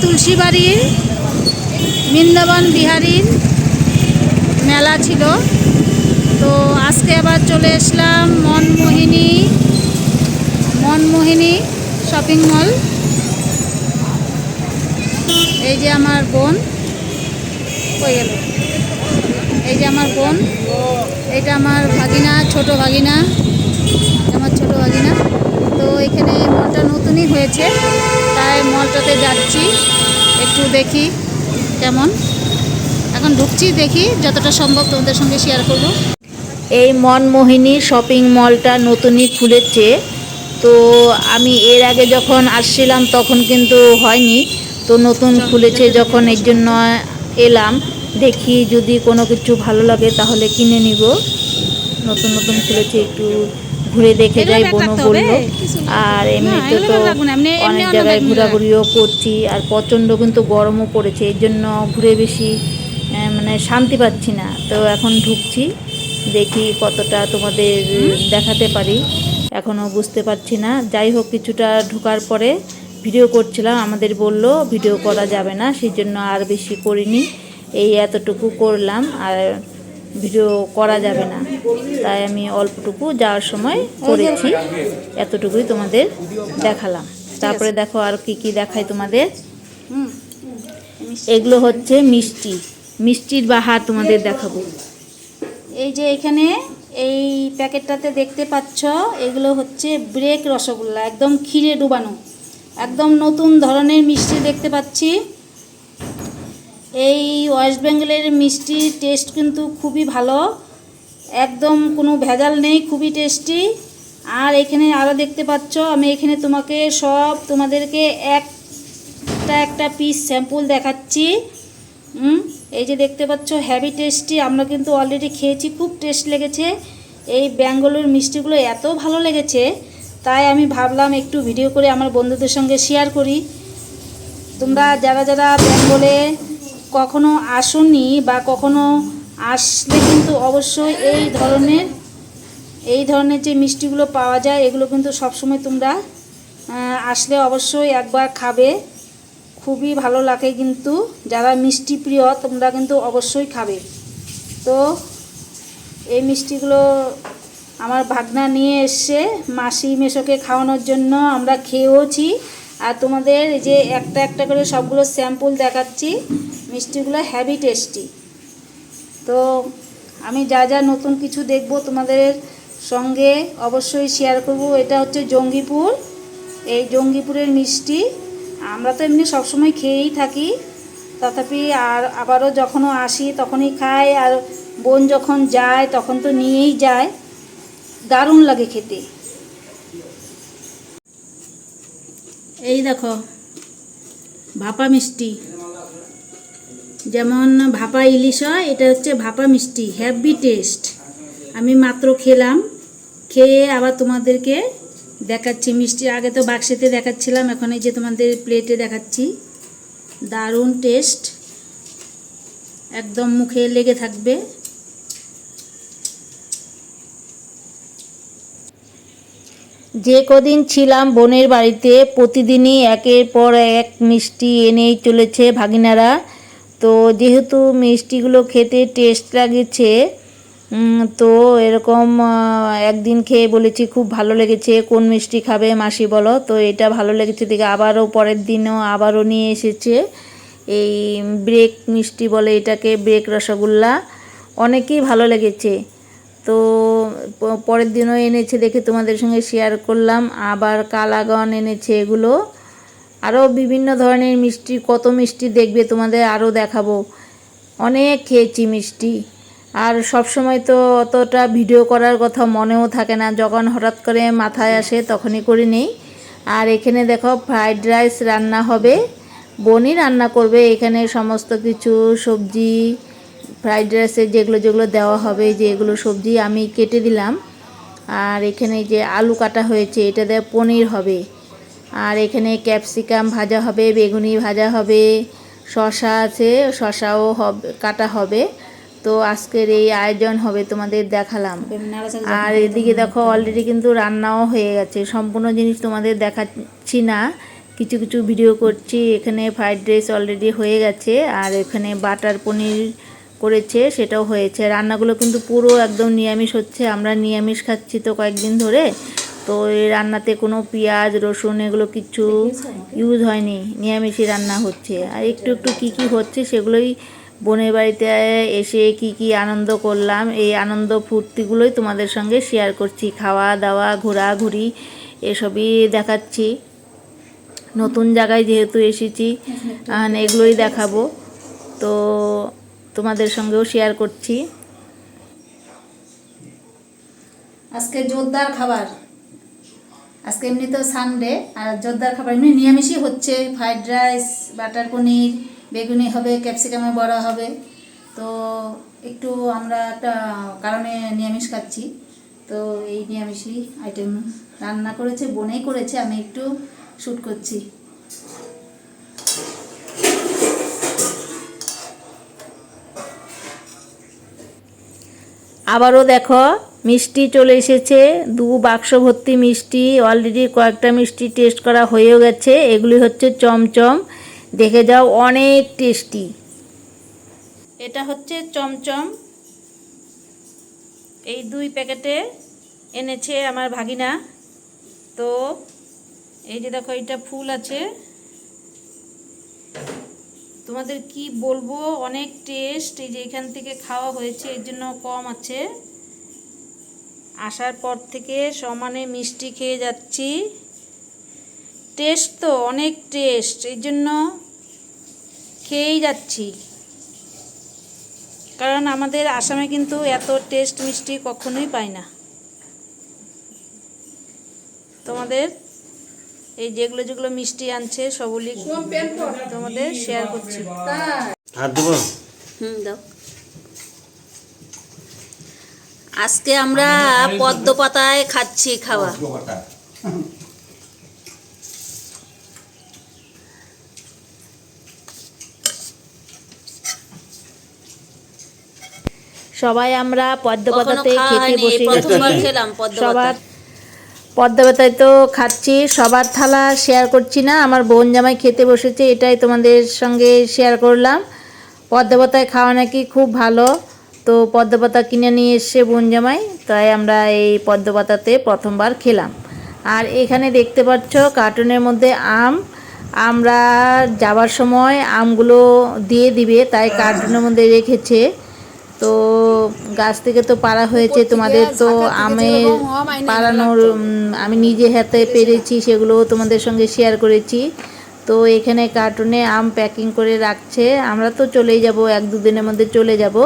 তুলসীবাড়ির বৃন্দাবন বিহারীর মেলা ছিল। তো আজকে আবার চলে আসলাম মনমোহিনী মনমোহিনী শপিং মল। এই যে আমার বোন, কই গেল? এই যে আমার বোন এটা আমার ভাগিনা, ছোট ভাগিনা, আমার ছোট ভাগিনা। তো এখানে মলটা নতুনই হয়েছে। মলটাতে যাচ্ছি। একটু দেখি কেমন। এখন ঢুকছি, দেখি যতটা সম্ভব তোমাদের সঙ্গে শেয়ার করব। এই মনমোহিনী শপিং মলটা নতুনই খুলেছে। তো আমি এর আগে যখন আসছিলাম তখন কিন্তু হয়নি। তো নতুন খুলেছে যখন, এর জন্য এলাম। দেখি যদি কোনো কিছু ভালো লাগে তাহলে কিনে নিব। নতুন নতুন খুলেছে একটু ঘুরে দেখে যাই বোনও বলল। আর এমনিতে তো অনেক জায়গায়। ঘোরাঘুরিও করছি আর প্রচণ্ড কিন্তু গরমও পড়েছে এর জন্য ঘুরে বেশি মানে শান্তি পাচ্ছি না। তো এখন ঢুকছি দেখি কতটা তোমাদের দেখাতে পারি। এখনও বুঝতে পারছি না। যাই হোক কিছুটা ঢোকার পরে ভিডিও করছিলাম আমাদের বলল ভিডিও করা যাবে না সেই জন্য আর বেশি করিনি। এই এতটুকু করলাম আর ভিডিও করা যাবে না। তাই আমি অল্পটুকু যাওয়ার সময় করেছি। এতটুকুই তোমাদের দেখালাম। তারপরে দেখো আর কি কি দেখাই তোমাদের। এগুলো হচ্ছে মিষ্টি। মিষ্টির বাহার তোমাদের দেখাবো। এই যে এখানে এই প্যাকেটটাতে দেখতে পাচ্ছ, এগুলো হচ্ছে ব্রেক রসগোল্লা, একদম ক্ষীরে ডুবানো। একদম নতুন ধরনের মিষ্টি দেখতে পাচ্ছি। এই ওয়েস্ট বেঙ্গলের মিষ্টির টেস্ট কিন্তু খুবই ভালো। একদম কোনো ভেজাল নেই, খুবই টেস্টি আর এখানে আরও দেখতে পাচ্ছ, আমি এখানে তোমাকে সব তোমাদেরকে একটা একটা পিস স্যাম্পল দেখাচ্ছি। এই যে দেখতে পাচ্ছ হ্যাভি টেস্টি আমরা কিন্তু অলরেডি খেয়েছি, খুব টেস্ট লেগেছে। এই ব্যাঙ্গালোর মিষ্টিগুলো এত ভালো লেগেছে, তাই আমি ভাবলাম একটু ভিডিও করে আমার বন্ধুদের সঙ্গে শেয়ার করি। তোমরা যারা যারা বেঙ্গলে কখনো আসনি বা কখনো আসলে কিন্তু অবশ্যই এই ধরনের এই ধরনের যে মিষ্টিগুলো পাওয়া যায়, এগুলো কিন্তু সবসময় তোমরা আসলে অবশ্যই একবার খাবে। খুবই ভালো লাগে কিন্তু যারা মিষ্টি প্রিয়, তোমরা কিন্তু অবশ্যই খাবে। তো এই মিষ্টিগুলো আমার ভাগনা নিয়ে এসছে মাসি মেশোকে খাওয়ানোর জন্য। আমরা খেয়েওছি। আর তোমাদের যে একটা একটা করে সবগুলো স্যাম্পল দেখাচ্ছি। মিষ্টিগুলো হ্যাভি টেস্টি তো আমি যা যা নতুন কিছু দেখব তোমাদের সঙ্গে অবশ্যই শেয়ার করব। এটা হচ্ছে জঙ্গিপুর। এই জঙ্গিপুরের মিষ্টি। আমরা তো এমনি সবসময় খেয়েই থাকি। তথাপি আর আবারও যখনও আসি তখনই খাই। আর বোন যখন যায় তখন তো নিয়েই যায়। দারুণ লাগে খেতে। এই দেখো, ভাপা মিষ্টি। যেমন ভাপা ইলিশ হয়, এটা হচ্ছে ভাপা মিষ্টি হ্যাভি টেস্ট আমি মাত্র খেলাম, খেয়ে আবার তোমাদেরকে দেখাচ্ছি। মিষ্টি আগে তো বাক্সেতে দেখাচ্ছিলাম, এখন এই যে তোমাদের প্লেটে দেখাচ্ছি। দারুণ টেস্ট একদম মুখে লেগে থাকবে। যে কদিন ছিলাম বোনের বাড়িতে, প্রতিদিনই একের পর এক মিষ্টি এনেই চলেছে ভাগিনারা। তো যেহেতু মিষ্টিগুলো খেতে টেস্ট লাগেছে তো এরকম একদিন খেয়ে বলেছি খুব ভালো লেগেছে, কোন মিষ্টি খাবে মাসি বলো, তো এটা ভালো লেগেছে দেখে আবারও পরের দিনও আবারও নিয়ে এসেছে। এই ব্রেক মিষ্টি বলে এটাকে, ব্রেক রসগোল্লা, অনেকেই ভালো লেগেছে। তো পরের দিনও এনেছে দেখে তোমাদের সঙ্গে শেয়ার করলাম, আবার কালাগন এনেছে এগুলো। আরও বিভিন্ন ধরনের মিষ্টি, কত মিষ্টি দেখবে তোমাদের আরও দেখাবো। অনেক খেয়েছি মিষ্টি। আর সব সময় তো অতটা ভিডিও করার কথা মনেও থাকে না। যখন হঠাৎ করে মাথায় আসে তখনই করে নেই। আর এখানে দেখো, ফ্রাইড রাইস রান্না হবে। বনি রান্না করবে। এখানে সমস্ত কিছু, সবজি, ফ্রাইড রাইসে যেগুলো যেগুলো দেওয়া হবে যে এগুলো সবজি আমি কেটে দিলাম। আর এখানে যে আলু কাটা হয়েছে, এটা দিয়ে পনির হবে। আর এখানে ক্যাপসিকাম ভাজা হবে, বেগুনি ভাজা হবে শশা আছে শশাও হবে, কাটা হবে। তো আজকের এই আয়োজন হবে তোমাদের দেখালাম। আর এদিকে দেখো অলরেডি কিন্তু রান্নাও হয়ে গেছে। সম্পূর্ণ জিনিস তোমাদের দেখাচ্ছি না। কিছু কিছু ভিডিও করছি। এখানে ফ্রাইড রাইস অলরেডি হয়ে গেছে। আর এখানে বাটার পনির করেছে, সেটাও হয়েছে। রান্নাগুলো কিন্তু পুরো একদম নিরামিষ হচ্ছে। আমরা নিরামিষ খাচ্ছি তো কয়েকদিন ধরে। তো এই রান্নাতে কোনো পেঁয়াজ, রসুন এগুলো কিছু ইউজ হয়নি। নিরামিষই রান্না হচ্ছে। আর একটু একটু কি কি হচ্ছে সেগুলোই বোনের বাড়িতে এসে কি কি আনন্দ করলাম। এই আনন্দ ফুর্তিগুলোই তোমাদের সঙ্গে শেয়ার করছি। খাওয়া দাওয়া, ঘোরাঘুরি এসবই দেখাচ্ছি। নতুন জায়গায় যেহেতু এসেছি এগুলোই দেখাবো। তো তোমাদের সঙ্গেও শেয়ার করছি। আজকে জোরদার খাবার। আজকে এমনি তো সানডে আর জোরদার খাবার এমনি নিরামিষই হচ্ছে। ফ্রাইড রাইস বাটার পনির, বেগুনি হবে ক্যাপসিকামে বড়া হবে। তো একটু আমরা একটা কারণে নিরামিষ খাচ্ছি। তো এই নিরামিষই আইটেম রান্না করেছে, বোনেই করেছে, আমি একটু শ্যুট করছি। আবারও দেখো মিষ্টি চলে এসেছে। দু বাক্স ভর্তি মিষ্টি অলরেডি কয়েকটা মিষ্টি টেস্ট করা হয়েও গেছে। এগুলি হচ্ছে চমচম। দেখে যাও, অনেক টেস্টি এটা হচ্ছে চমচম। এই দুই প্যাকেটে এনেছে আমার ভাগিনা। তো এই যে দেখো, এটা ফুল আছে। তোমাদের কি বলব, অনেক টেস্ট এই যে এখান থেকে খাওয়া হয়েছে, এর জন্য কম আছে। আসার পর থেকে সমানে মিষ্টি খেয়ে যাচ্ছি। টেস্ট তো অনেক টেস্ট এই জন্য খেয়েই যাচ্ছি। কারণ আমাদের আসামে কিন্তু এত টেস্ট মিষ্টি কখনোই পাই না। তোমাদের এই যেগুলো যেগুলো মিষ্টি আনছে সবগুলি তোমাদের শেয়ার করছি। হাত দেবো হুম দাও। আজকে আমরা পদ্ম পাতায় খাচ্ছি খাওয়া। সবাই আমরা পদ্ম পাতাতে খেতে বসে গেছি। সবার। পদ্ম পাতায় তো খাচ্ছি সবার থালা শেয়ার করছি না আমার বোন জামাই খেতে বসেছে এটাই তোমাদের সঙ্গে শেয়ার করলাম। পদ্ম পাতায় খাওয়া নাকি খুব ভালো। তো পদ্ম পাতা কিনে নিয়ে এসছে বোন জামাই তাই আমরা এই পদ্ম পাতাতে প্রথমবার খেলাম। আর এখানে দেখতে পাচ্ছ কার্টুনের মধ্যে আম। আমরা যাবার সময় আমগুলো দিয়ে দিবে তাই কার্টুনের মধ্যে রেখেছে। তো গাছ থেকে তো পাড়া হয়েছে তোমাদের তো আমের পাড়ানোর আমি নিজে হাতে পেরেছি সেগুলো তোমাদের সঙ্গে শেয়ার করেছি। তো এখানে কার্টুনে আম প্যাকিং করে রাখছে। আমরা তো চলেই যাব এক দুদিনের মধ্যে চলে যাব।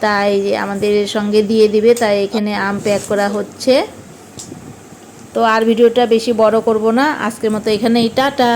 তাই আমাদের সঙ্গে দিয়ে দিবে, তাই এখানে আম প্যাক করা হচ্ছে। তো আর ভিডিওটা বেশি বড় করব না। আজকের মতো এখানেই, টাটা।